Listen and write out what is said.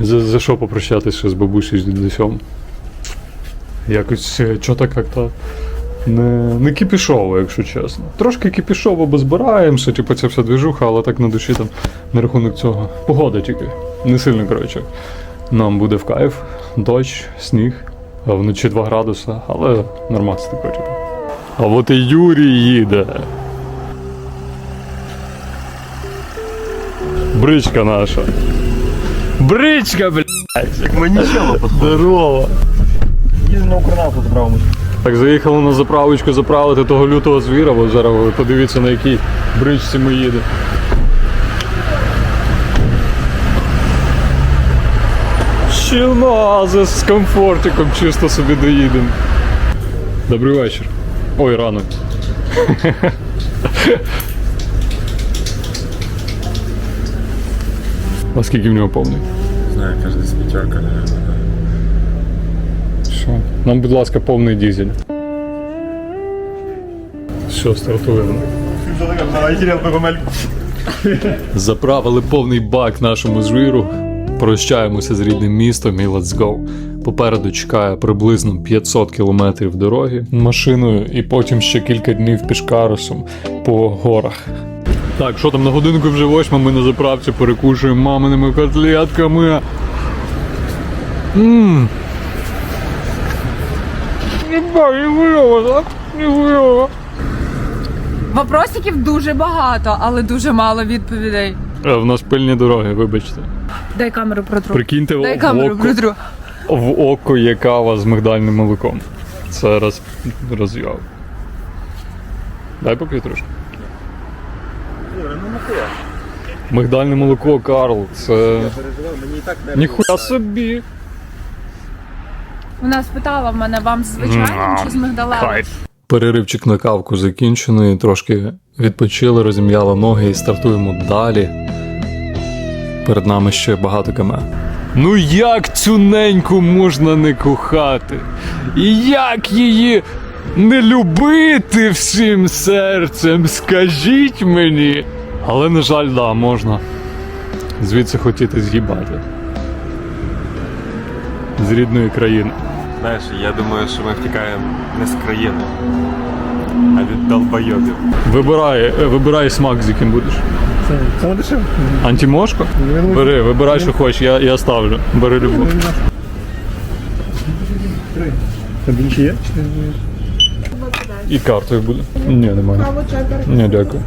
За, за що попрощатися з бабусею з дідусем? Якось е, чого так як-то не, не кипішово, якщо чесно. Трошки кипішово, бо збираємося, типу це вся движуха, але так на душі там на рахунок цього. Погода тільки. Не сильно, коротше. Нам буде в кайф, дощ, сніг, а вночі 2 градуса, але нормально коротше. А от і Юрій їде. Бричка наша. Бричка, блядь! Мені чело Здорово! Їздимо на Укрнафту заправимо. Так, заїхали на заправочку заправити того лютого звіра, бо зараз ви подивіться на якій бричці ми їдемо. Щінази з комфортиком чисто собі доїдемо. Добрий вечір. Ой, ранок. А скільки в нього повний? Знаю, каже, десь п'ятерка, Що? Нам, будь ласка, повний дізель. Що, стартуємо. Заправили повний бак нашому звіру. Прощаємося з рідним містом і let's go. Попереду чекає приблизно 500 кілометрів дороги машиною і потім ще кілька днів пішкарусом по горах. Так, що там на годинку вже восьма, ми на заправці перекушуємо маминими котлетками. Ммм. Не вирова, так? Не вирова. Вопросиків дуже багато, але дуже мало відповідей. Е, В нас пильні дороги, вибачте. Дай камеру протру. Прикиньте, Дай в камеру око, протру. в око є кава з мигдальним молоком. Це роз, роз'яв. Дай поп'ю трошки. Мигдальне молоко, Карл, це. Мені і так не Ніхуя собі. Вона спитала в мене вам з звичайним чи з мигдалевим? Переривчик на кавку закінчений, трошки відпочили, розім'яли ноги і стартуємо далі. Перед нами ще багато км. Ну як цю неньку можна не кохати? І як її не любити всім серцем? Скажіть мені. Але, на жаль, да, можна. Звідси хотіти з'їбати. З рідної країни. Знаєш, я думаю, що ми втікаємо не з країни, а від долбойобів. Вибирай, е, вибирай смак, з яким будеш. Це дешево. Антимошко? Бери, вибирай, що хочеш, я, я ставлю. Бери любу. Тобі ще є? І картою буде. Ні, немає. Ні, дякую.